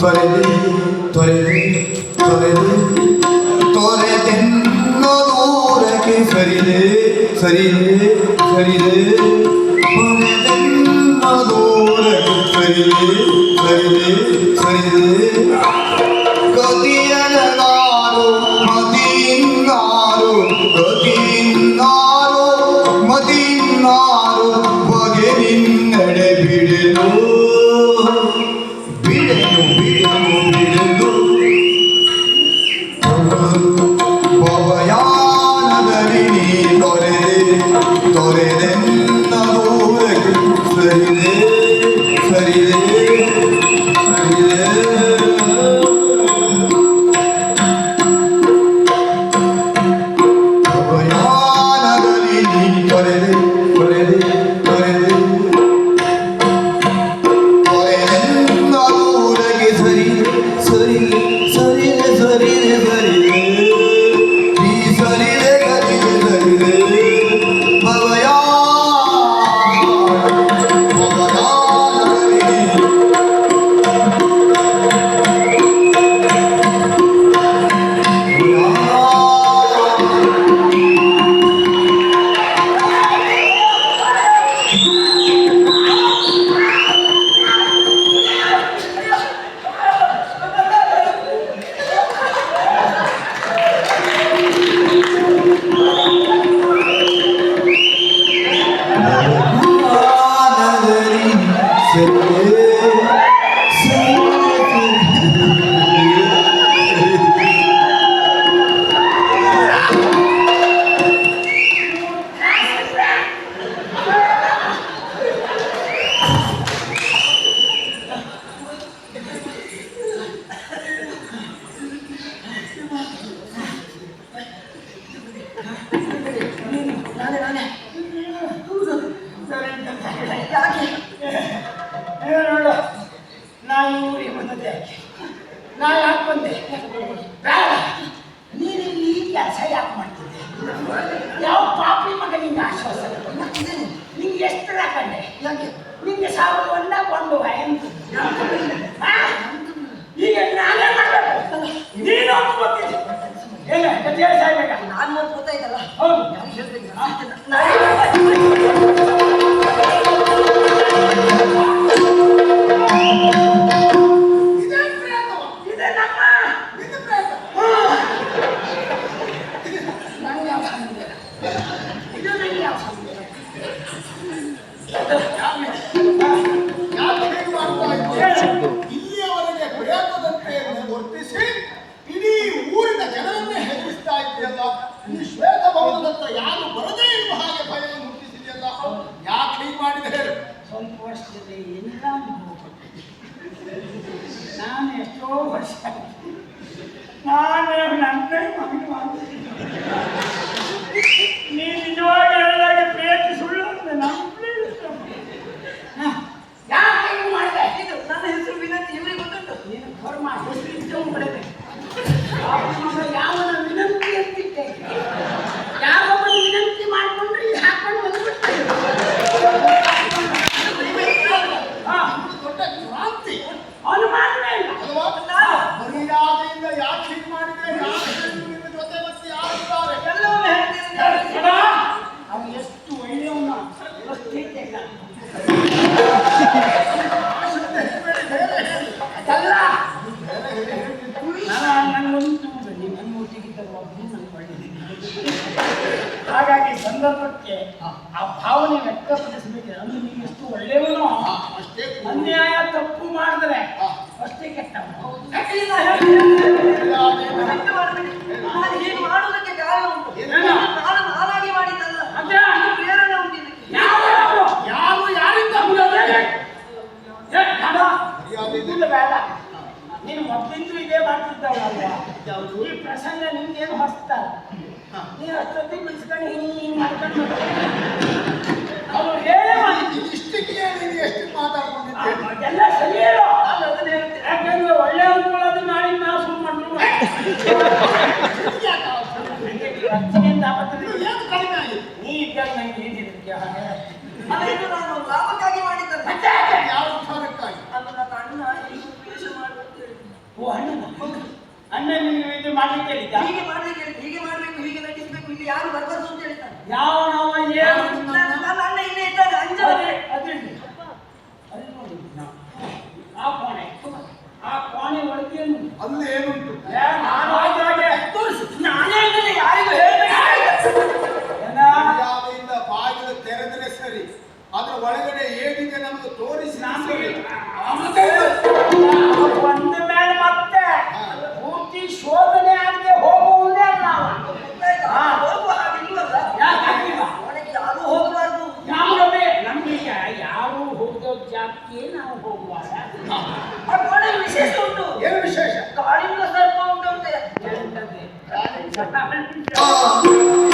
ത്വരത് ത്വരത് ത്വരത് ത്വരതെന്നോ ദൂരക്ക് സരിത് സരിത് സരിത് ത്വരതെന്നോ ദൂരക്ക് സരിത് സരിത് സരിത് ഗതിയനാരും മതിയാരും ഗതിയാ ನೀ ಊರಿಗೆ ಬಂದದ್ದು ಯಾಕೆ ನಾ ಯಾಕೆ ಬಂದೆ ಬೇಡ ನೀನು ಈ ಕೆಲಸ ಯಾಕೆ ಮಾಡ್ತಿದ್ದೆ ಯಾವ ಪಾಪಿ ಮಗ ನಿಂಗೆ ಆಶ್ವಾಸ ನಿಂಗೆ ಎಷ್ಟು ಹಾಕಂಡೆ ಯಾಕೆ ನಿಂಗೆ ಸಾವಿರ ಒಂದ ಒಂದು ಅಂತ ಈಗ ನಾನೇ ಮಾಡಬೇಕು ನೀನು ಒಪ್ಕೊತೀನಿ ಏನು ಸಾಯ್ಬೇಕ ನಾನು ಗೊತ್ತಾಯ್ತಲ್ಲ ಹೌದು ಹೇಳ್ಬೇಕು ಇಲ್ಲಿಯವರೆಗೆ ಪ್ರಯತ್ನದಂತೆ ವರ್ತಿಸಿ ಇಡೀ ಊರಿನ ಜನರನ್ನೇ ಹೆದರಿಸ್ತಾ ಇದೆಯಲ್ಲ ಈ ಶ್ವೇತ ಭವನದತ್ತ ಯಾರು ಬರದೇ ಇರುವ ಹಾಗೆ ಭಯವನ್ನು ಯಾಕೆ ಹೀಗೆ ಮಾಡಿದೆ? ಸ್ವಲ್ಪ ವರ್ಷದಲ್ಲಿ ಎಲ್ಲ ಮುಗ್ದೋಗ್ಬಿಟ್ಟೆ. ನಾನು ಎಷ್ಟೋ ವರ್ಷ ನಾನು ನನ್ನೇ ಮಗನ ಮಾಡ್ತೀನಿ ನೀ ನಿಜವಾಗಿ ಹೇಳಿದಾಗ ಪ್ರೇತಿ ಸುಳ್ಳು ಅಂತ ನಂಬಲಿಲ್ಲ ಯಾಕೆ ಹಿಂಗೆ ಮಾಡಿದೆ ಇದು ನನ್ನ ಹೆಸರು ವಿನಂತಿ ಇವರಿಗೆ ಗೊತ್ತುಂಟು ನೀನು ಕರ್ಮ ಹೆಸರು ಪಡೆದೆ ಯಾವನ ವಿನಂತಿ ಅಂತಿದ್ದೆ ಯಾವೊಬ್ಬನ ವಿನಂತಿ ಮಾಡಿಕೊಂಡ್ರೆ ಇದು ಹಾಕೊಂಡು ಬಂದ್ಬಿಡ್ತಾರೆ ಹಾ ದೊಡ್ಡ ಕ್ರಾಂತಿ ಅನುಮಾನವೇ ಇಲ್ಲ ಅಲ್ವಾ ಮರ್ಯಾದೆಯಿಂದ ಯಾಕೆ ಹೀಗೆ ಮಾಡಿದೆ ಯಾರು ನಿನ್ನ ಜೊತೆ ಮತ್ತೆ ಯಾರಿದ್ದಾರೆ ಎಲ್ಲವನ್ನೂ ಹೇಳ್ತೀನಿ ಸದಾ ಅವ ಎಷ್ಟು ಒಳ್ಳೆಯವನ ಅಷ್ಟೇ ತೆಗ್ದ. ಅದಲ್ಲ ನಾನು ನನಗೊಂದು ನೀವು ನನ್ನ ಒಟ್ಟಿಗಿದ್ದಾಗ ಒಬ್ಬನು ನನಗೆ ಒಳ್ಳೆಯದು ಹಾಗಾಗಿ ಸಂದರ್ಭಕ್ಕೆ ಆ ಭಾವನೆ ವ್ಯಕ್ತಪಡಿಸಬೇಕು ಅಂದ್ರೆ ನೀವು ಎಷ್ಟು ಒಳ್ಳೆಯವನು ಅಷ್ಟೇ ಅನ್ಯಾಯ ತಪ್ಪು ಮಾಡಿದ್ರೆ ಅಷ್ಟೇ ಕೆಟ್ಟ ಹೀಗೆ ಮಾಡುವುದಕ್ಕೆ ಕಾರಣ ಉಂಟು? ನಾನು ಮಾಡಿದ್ದಲ್ಲ. ಪ್ರೇರಣೆ ಉಂಟು ಇದಕ್ಕೆ ಯಾರು? ಯಾರು ಯಾರಿಂದ ಬೇಡ. ನೀನು ಮೊದಲಿಂದಲೂ ಇದೇ ಮಾಡ್ತಿದ್ದವಲ್ಲ ಈ ಪ್ರಸಂಗ ನಿಮ್ಗೇನು ಹೊಸ್ತಲ್ಲ ನೀನು ಅಷ್ಟೊತ್ತಿಗೆ ಬಿಡಿಸ್ಕೊಂಡು ಹಿಂಗೆ ಮಾಡ್ಕೊಂಡು ಅವ್ರು ಹೇಳೇ ಇಷ್ಟಕ್ಕೆ ನೀನು ಎಷ್ಟು ಮಾತಾಡ್ಕೊಂಡಿದ್ದೆ? ಎಲ್ಲ ಸರಿ ಹೇಳು. ನಾನು ಅದನ್ನ ಹೇಳ್ತೀನಿ. ಯಾಕಂದ್ರೆ ಒಳ್ಳೆ ಅನ್ಕೊಳ್ಳೋದು ಮಾಡಿ ನಾವು ಸುಮ್ಮನೆ ಕಡಿಮೆ ಆಗಿದೆ? ನೀ ಇದ್ದಾಗ ನಂಗೆ ಹಾಗೆ ಅಲ್ಲ, ನಾನು ಲಾಭಕ್ಕಾಗಿ ಯಾಕೆ? ಯಾವ ವಿಚಾರಕ್ಕಾಗಿ ಅದು ನನ್ನ ಅಣ್ಣ ಈ ವೇಷ ಓ ಅಣ್ಣನ ಅಣ್ಣ ನಿಮಗೆ ಇದು ಮಾಡಲಿಕ್ಕೆ ಹೇಳಿದ್ದ ಹೀಗೆ ಮಾಡ್ಲಿಕ್ಕೆ ಹೇಳಿ, ಹೀಗೆ ಮಾಡ್ಬೇಕು ಹೀಗೆ ನಟಿಸ್ಬೇಕು ಇಲ್ಲಿ ಯಾರು ಬರ್ಬಾರ್ದು ಅಂತ ಹೇಳ್ತಾರೆ ಯಾವ ನಾವು ಏನು ನನ್ನ ಅಣ್ಣ ಇಲ್ಲೇ ನಾವು. ಆ ಕೋಣೆ ಆ ಕೋಣೆ ಒಳಗೆ ಏನು? ಅಲ್ಲಿ ಏನುಂಟು ಏ, ನಾನು ಹಾಗೆ ತೋರಿಸು ನಾನೇ ಯಾರಿಗೂ ಬಾಗಿಲು ತೆರೆದ್ರೆ ಸರಿ ಅದರ ಒಳಗಡೆ ಏನಿದೆ ನಮಗೆ ತೋರಿಸಿ ನಮಗೆ Oh.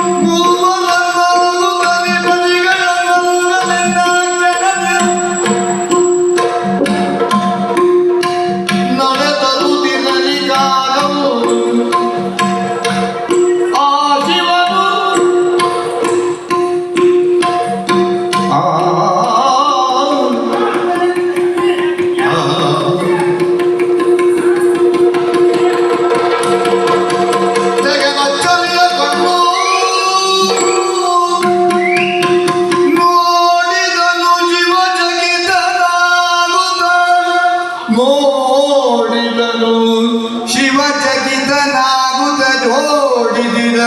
ನೋಡಿದನು ಶಿವ ಜಗಿತನಾಗುತ್ತ ಜೋಡಿದಿರ